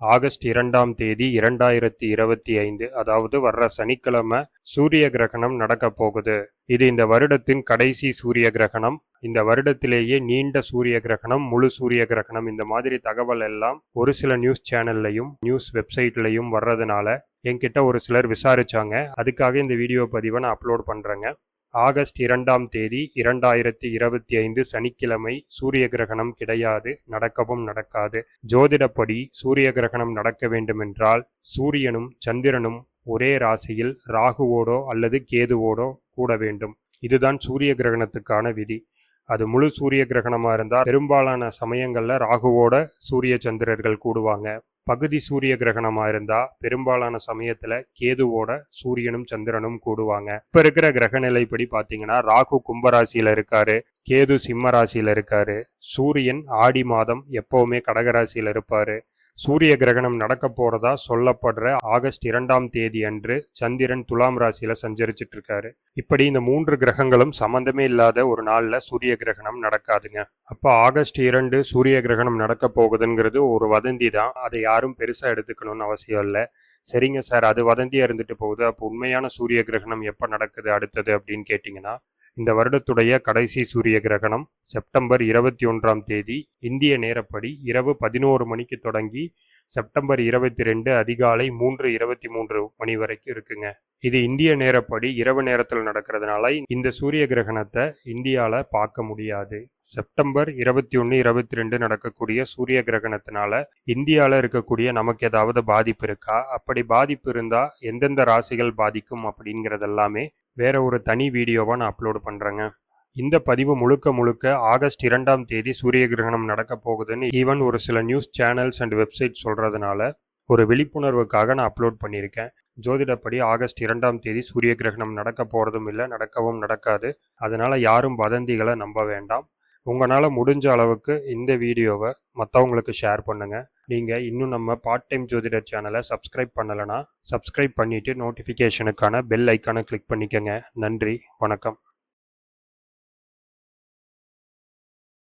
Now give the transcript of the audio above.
August இரண்டாம் தேதி இரண்டாயிரத்தி இருபத்தி ஐந்து அதாவது வர்ற சனிக்கிழமை சூரிய கிரகணம் நடக்க போகுது. இது இந்த வருடத்தின் கடைசி சூரிய கிரகணம். இந்த வருடத்திலேயே நீண்ட சூரிய கிரகணம் முழு சூரிய கிரகணம். இந்த மாதிரி தகவல் எல்லாம் ஒரு சில நியூஸ் சேனல்லையும் நியூஸ் வெப்சைட்லையும் வர்றதுனால என்கிட்ட ஒரு சிலர் விசாரிச்சாங்க. அதுக்காக இந்த வீடியோ பதிவை நான் அப்லோட் பண்ணுறேங்க ஆகஸ்ட் இரண்டாம் தேதி இரண்டாயிரத்தி இருபத்தி ஐந்து சனிக்கிழமை சூரிய கிரகணம் கிடையாது நடக்கவும் நடக்காது. ஜோதிடப்படி சூரிய கிரகணம் நடக்க வேண்டுமென்றால் சூரியனும் சந்திரனும் ஒரே ராசியில் ராகுவோடோ அல்லது கேதுவோடோ கூட வேண்டும். இதுதான் சூரிய கிரகணத்துக்கான விதி. அது முழு சூரிய கிரகணமாக இருந்தால் பெரும்பாலான சமயங்களில் ராகுவோட சூரிய சந்திரர்கள் கூடுவாங்க. பகுதி சூரிய கிரகணமாக இருந்தால் பெரும்பாலான சமயத்தில் கேதுவோட சூரியனும் சந்திரனும் கூடுவாங்க. இப்போ இருக்கிற கிரக நிலைப்படி பார்த்தீங்கன்னா ராகு கும்பராசியில் இருக்காரு கேது சிம்ம ராசியில் இருக்காரு சூரியன் ஆடி மாதம் எப்போவுமே கடகராசியில் இருப்பாரு சூரிய கிரகணம் நடக்க போறதா சொல்லப்படுற ஆகஸ்ட் இரண்டாம் தேதி அன்று சந்திரன் துலாம் ராசியில சஞ்சரிச்சிட்டு இருக்காரு. இப்படி இந்த மூன்று கிரகங்களும் சம்பந்தமே இல்லாத ஒரு நாள்ல சூரிய கிரகணம் நடக்காதுங்க. அப்ப ஆகஸ்ட் இரண்டு சூரிய கிரகணம் நடக்க போகுதுங்கிறது ஒரு வதந்தி தான் அதை யாரும் பெருசா எடுத்துக்கணும்னு அவசியம் இல்லை. சரிங்க சார் அது வதந்தியா இருந்துட்டு போகுது. அப்போ உண்மையான சூரிய கிரகணம் எப்ப நடக்குது அடுத்தது அப்படின்னு கேட்டிங்கன்னா இந்த வருடத்துடைய கடைசி சூரிய கிரகணம் செப்டம்பர் இருபத்தி ஒன்றாம் தேதி இந்திய நேரப்படி இரவு பதினோரு மணிக்கு தொடங்கி செப்டம்பர் இருபத்தி ரெண்டு அதிகாலை மூன்று இருபத்தி மூன்று மணி வரைக்கும் இருக்குங்க. இது இந்திய நேரப்படி இரவு நேரத்தில் நடக்கிறதுனால இந்த சூரிய கிரகணத்தை இந்தியாவில் பார்க்க முடியாது. செப்டம்பர் இருபத்தி ஒன்று இருபத்தி ரெண்டு நடக்கக்கூடிய சூரிய கிரகணத்தினால இந்தியாவில் இருக்கக்கூடிய நமக்கு ஏதாவது பாதிப்பு இருக்கா? அப்படி பாதிப்பு இருந்தால் எந்தெந்த ராசிகள் பாதிக்கும் அப்படிங்கிறதெல்லாமே வேற ஒரு தனி வீடியோவாக நான் அப்லோடு பண்ணுறேங்க இந்த பதிவு முழுக்க முழுக்க ஆகஸ்ட் இரண்டாம் தேதி சூரிய கிரகணம் நடக்க போகுதுன்னு ஈவன் ஒரு சில நியூஸ் சேனல்ஸ் அண்ட் வெப்சைட் சொல்கிறதுனால ஒரு விழிப்புணர்வுக்காக நான் அப்லோட் பண்ணியிருக்கேன். ஜோதிடப்படி ஆகஸ்ட் இரண்டாம் தேதி சூரிய கிரகணம் நடக்க போகிறதும் இல்லை நடக்கவும் நடக்காது. அதனால் யாரும் வதந்திகளை நம்ப வேண்டாம். உங்களால் முடிஞ்ச அளவுக்கு இந்த வீடியோவை மற்றவங்களுக்கு ஷேர் பண்ணுங்கள் நீங்கள் இன்னும் நம்ம பார்ட் டைம் ஜோதிடர் சேனலை சப்ஸ்கிரைப் பண்ணலைன்னா சப்ஸ்கிரைப் பண்ணிவிட்டு நோட்டிஃபிகேஷனுக்கான பெல் ஐக்கானை கிளிக் பண்ணிக்கோங்க. நன்றி வணக்கம்.